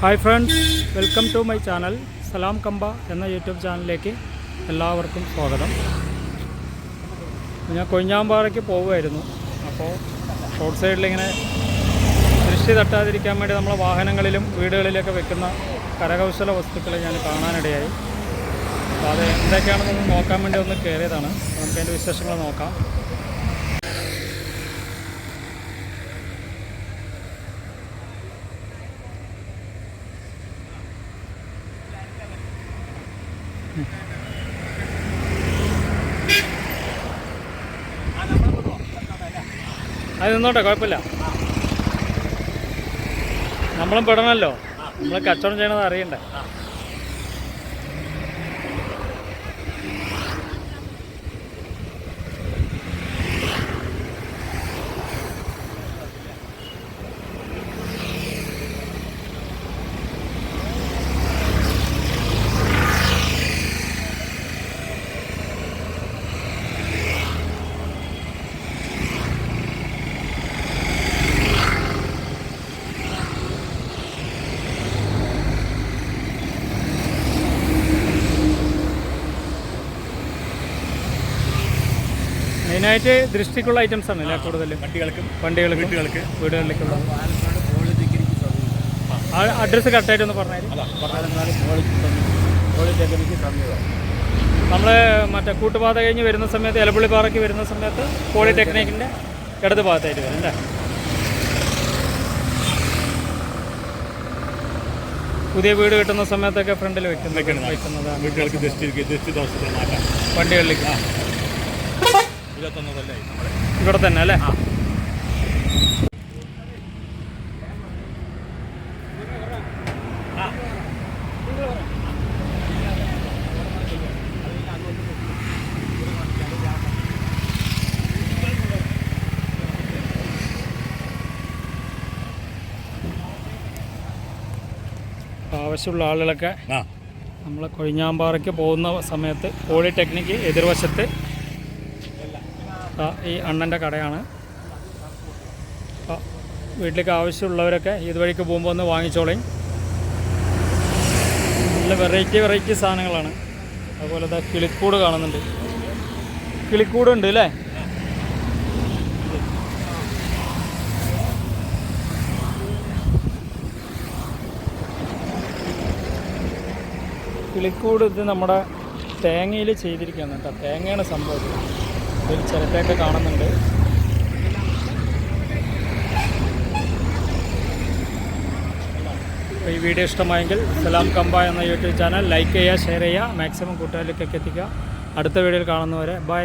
Hi friends welcome to my channel Salam Kampa എന്ന YouTube ചാനലിലേക്ക് എല്ലാവർക്കും സ്വാഗതം. ഞാൻ കൊഞ്ഞാമ്പാറയ്ക്ക് പോവുമായിരുന്നു അപ്പോൾ റോഡ് സൈഡിലിങ്ങനെ ദൃഷ്ടി തട്ടാതിരിക്കാൻ വേണ്ടി നമ്മളെ വാഹനങ്ങളിലും വീടുകളിലൊക്കെ വെക്കുന്ന കരകൗശല വസ്തുക്കൾ ഞാൻ കാണാനിടയായി. അപ്പോൾ അത് എന്തൊക്കെയാണെന്നൊന്ന് നോക്കാൻ വേണ്ടി ഒന്ന് കയറിയതാണ്. നമുക്ക് അതിന്റെ വിശേഷങ്ങൾ നോക്കാം. അത് നിന്നോട്ടെ കുഴപ്പമില്ല. നമ്മളും പെടണമല്ലോ. നമ്മൾ കച്ചവടം ചെയ്യണത് അറിയണ്ടേ? മെയിനായിട്ട് ദൃഷ്ടിക്കുള്ള ഐറ്റംസ് ആണ് അല്ലേ കൂടുതലും? വണ്ടികൾക്കും വണ്ടികൾക്ക് വീടുകൾക്ക്. വീടുകളിലേക്കുള്ള. അഡ്രസ്സ് കറക്റ്റായിട്ട് ഒന്ന് പറഞ്ഞാൽ നമ്മൾ മറ്റേ കൂട്ടുപാത കഴിഞ്ഞ് വരുന്ന സമയത്ത് എലപ്പള്ളി പാറയ്ക്ക് വരുന്ന സമയത്ത് പോളിടെക്നിക്കിന്റെ ഇടത് ഭാഗത്തായിട്ട് വരും അല്ലേ? പുതിയ വീട് കിട്ടുന്ന സമയത്തൊക്കെ ഫ്രണ്ടിൽ വെക്കുന്നത് വെക്കുന്നതാണ്. വണ്ടികളിലേക്ക്. ഇരുപത്തൊന്ന് കൊല്ലമായി നമ്മുടെ ഇവിടെ തന്നെ അല്ലേ? ആവശ്യമുള്ള ആളുകളൊക്കെ നമ്മളെ നമ്മൾ കൊഴിഞ്ഞാമ്പാറയ്ക്ക് പോകുന്ന സമയത്ത് പോളിടെക്നിക്ക് എതിർവശത്ത് ഈ അണ്ണന്റെ കടയാണ്. വീട്ടിലേക്ക് ആവശ്യമുള്ളവരൊക്കെ ഇതുവഴിക്ക് പോകുമ്പോൾ ഒന്ന് വാങ്ങിച്ചോളയും നല്ല വെറൈറ്റി വെറൈറ്റി സാധനങ്ങളാണ്. അതുപോലെ തന്നെ കിളിക്കൂട് കാണുന്നുണ്ട്. കിളിക്കൂട് ഉണ്ട് അല്ലേ? കിളിക്കൂട് ഇത് നമ്മുടെ തേങ്ങയിൽ ചെയ്തിരിക്കുകയാണ് കേട്ടോ. തേങ്ങയാണ് സംഭവം. ഇതിൽ ചിരട്ടയൊക്കെ കാണുന്നുണ്ട്. അപ്പോൾ ഈ വീഡിയോ ഇഷ്ടമായെങ്കിൽ സലാം കമ്പ എന്ന യൂട്യൂബ് ചാനൽ ലൈക്ക് ചെയ്യുക ഷെയർ ചെയ്യുക മാക്സിമം കൂട്ടുകാരിലേക്കൊക്കെ എത്തിക്കുക. അടുത്ത വീഡിയോയിൽ കാണുന്നവരെ ബൈ.